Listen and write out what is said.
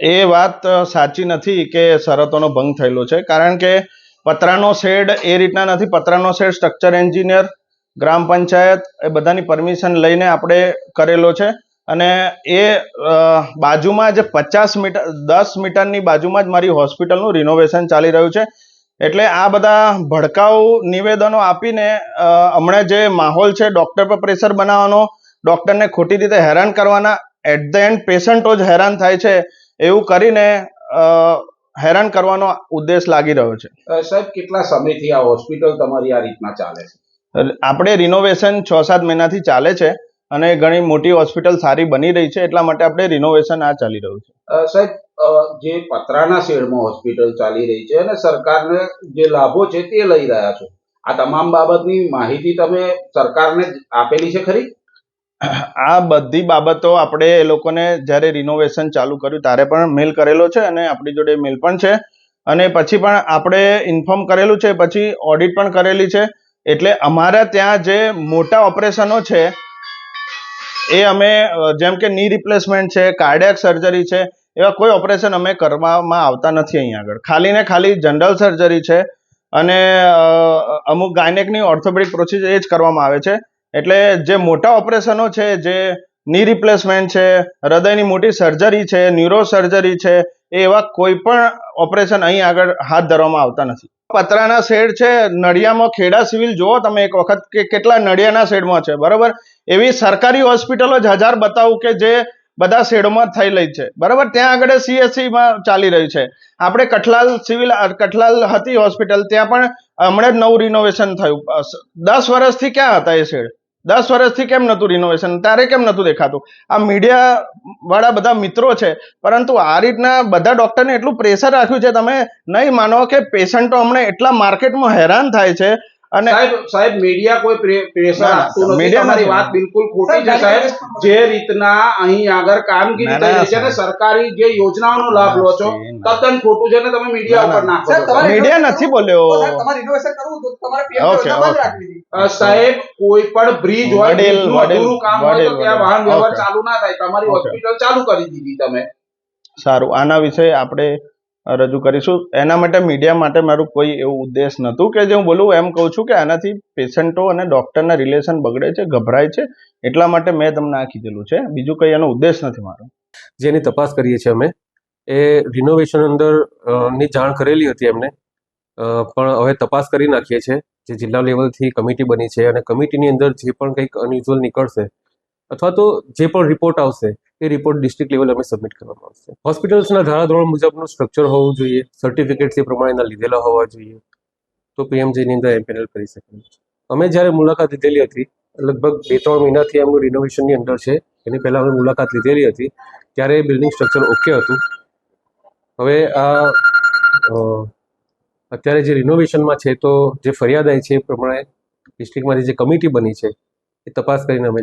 એ વાત સાચી નથી કે શરતોનો ભંગ થયેલો છે, કારણ કે પતરાનો શેડ એ રીતના નથી. પતરાનો shed structure engineer, gram panchayat, એ બધાની પરમિશન લઈને આપણે કરેલો છે. અને એ બાજુમાં જ પચાસ મીટર, દસ મીટરની બાજુમાં જ મારી હોસ્પિટલનું રિનોવેશન ચાલી રહ્યું છે. એટલે આ બધા ભડકાઉ નિવેદનો આપીને હમણાં જે માહોલ છે, ડૉક્ટર પર પ્રેશર બનાવવાનો, ડૉક્ટરને ખોટી રીતે હેરાન કરવાના, એટ ધ એન્ડ પેશન્ટો જ હેરાન થાય છે. એવું કરીને હેરાન કરવાનો ઉદ્દેશ લાગી રહ્યો છે. સાહેબ કેટલા સમયથી આ હોસ્પિટલ તમારી આ રીતના ચાલે છે? આપણે રિનોવેશન છ સાત મહિનાથી ચાલે છે અને ઘણી મોટી હોસ્પિટલ સારી બની રહી છે એટલા માટે આપણે રિનોવેશન આ ચાલી રહ્યું છે. સાહેબ જે પતરાના શેડમાં હોસ્પિટલ ચાલી રહી છે અને સરકારને જે લાભો છે તે લઈ રહ્યા છો. આ તમામ બાબતની માહિતી તમે સરકારને આપેલી છે ખરી? આ બધી બાબતો આપણે એ લોકોને જ્યારે રિનોવેશન ચાલુ કર્યું ત્યારે પણ મેલ કરેલો છે અને આપણી જોડે મેલ પણ છે. અને પછી પણ આપણે ઇન્ફોર્મ કરેલું છે, પછી ઓડિટ પણ કરેલી છે. એટલે અમારા ત્યાં જે મોટા ઓપરેશનો છે, એ અમે જેમ કે ની રિપ્લેસમેન્ટ છે કાર્ડિયક સર્જરી છે, એવા કોઈ ઓપરેશન અમે કરવામાં આવતા નથી અહીંયા આગળ. ખાલી ને ખાલી જનરલ સર્જરી છે અને અમુક ગાયનેકની ઓર્થોપેડિક પ્રોસિજર એ જ કરવામાં આવે છે. એટલે જે મોટા ઓપરેશનો છે, જે ની રિપ્લેસમેન્ટ છે, હૃદયની મોટી સર્જરી છે ન્યુરો સર્જરી છે, એ એવા કોઈ પણ ઓપરેશન અહીં આગળ હાથ ધરવામાં આવતા નથી. પતરાના શેડ છે, નડિયામાં ખેડા સિવિલ, જુઓ તમે એક વખત કે કેટલા નડિયાના શેડમાં છે, બરાબર? એવી સરકારી હોસ્પિટલો જ હજાર બતાવું કે જે બધા શેડોમાં થઈ રહી છે, બરાબર? ત્યાં આગળ સીએસસીમાં ચાલી રહ્યું છે. આપણે કઠલાલ સિવિલ કઠલાલ હતી હોસ્પિટલ, ત્યાં પણ હમણાં જ નવું રિનોવેશન થયું. દસ વર્ષથી ક્યાં હતા એ શેડ? દસ વર્ષથી કેમ નહોતું રિનોવેશન તારે કેમ નહોતું દેખાતું? આ મીડિયા વાળા બધા મિત્રો છે, પરંતુ આ રીતના બધા ડોક્ટરને એટલું પ્રેશર રાખ્યું છે, તમે નહીં માનો કે પેશન્ટો હમણાં એટલા માર્કેટમાં હેરાન થાય છે અને સાહેબ સાહેબ મીડિયા કોઈ પ્રેશર આપતું નથી. તમારી વાત બિલકુલ ખોટી છે સાહેબ. જે રીતના અહીં આગળ કામગીરી થઈ છે ને સરકારી જે યોજનાઓનો લાભ લો છો. તદ્દન ખોટું છે ને તમે મીડિયા ઉપર નાખો છો. મીડિયા નથી બોલ્યો. સાહેબ, તમારે કરવું તો તમારે. રાખવી કોઈ પણ બ્રિજ હોય અધૂરું કામ હોય તો ત્યાં વાહન વ્યવહાર ચાલુ ના થાય. તમારી હોસ્પિટલ ચાલુ કરી દીધી તમે. સારું. આના વિશે આપણે રજૂ કરીશું. એના માટે મીડિયા માટે મારું કોઈ એવું ઉદ્દેશ નહોતું કે જે હું બોલું, એમ કહું છું કે આનાથી પેશન્ટો અને ડૉક્ટરના રિલેશન બગડે છે, ગભરાય છે, એટલા માટે મેં તમને આ કીધેલું છે. બીજું કંઈ એનો ઉદ્દેશ નથી મારો. જેની તપાસ કરીએ છીએ અમે, એ રિનોવેશન અંદરની જાણ કરેલી હતી એમને. પણ હવે તપાસ કરી નાખીએ છીએ જે જિલ્લા લેવલથી કમિટી બની છે અને કમિટીની અંદર જે પણ કંઈક અનયુઝ્યુઅલ નીકળશે, અથવા તો જે પણ રિપોર્ટ આવશે એ રિપોર્ટ ડિસ્ટ્રિક્ટ લેવલે અમે સબમિટ કરવામાં આવશે. હોસ્પિટલ્સના ધારાધોરણ મુજબનું સ્ટ્રક્ચર હોવું જોઈએ. સર્ટિફિકેટ્સ એ પ્રમાણેના લીધેલા હોવા જોઈએ. તો પીએમજીની અંદર એમ્પેનલ કરી શકે અમે જ્યારે મુલાકાત લીધેલી હતી, લગભગ બે ત્રણ મહિનાથી એમનું રિનોવેશનની અંદર છે. એની પહેલાં અમે મુલાકાત લીધેલી હતી. ત્યારે બિલ્ડિંગ સ્ટ્રક્ચર ઓકે હતું. હવે આ અત્યારે જે રિનોવેશનમાં છે, તો જે ફરિયાદ આવી છે એ પ્રમાણે ડિસ્ટ્રિક્ટમાંથી જે કમિટી બની છે, એ તપાસ કરીને અમે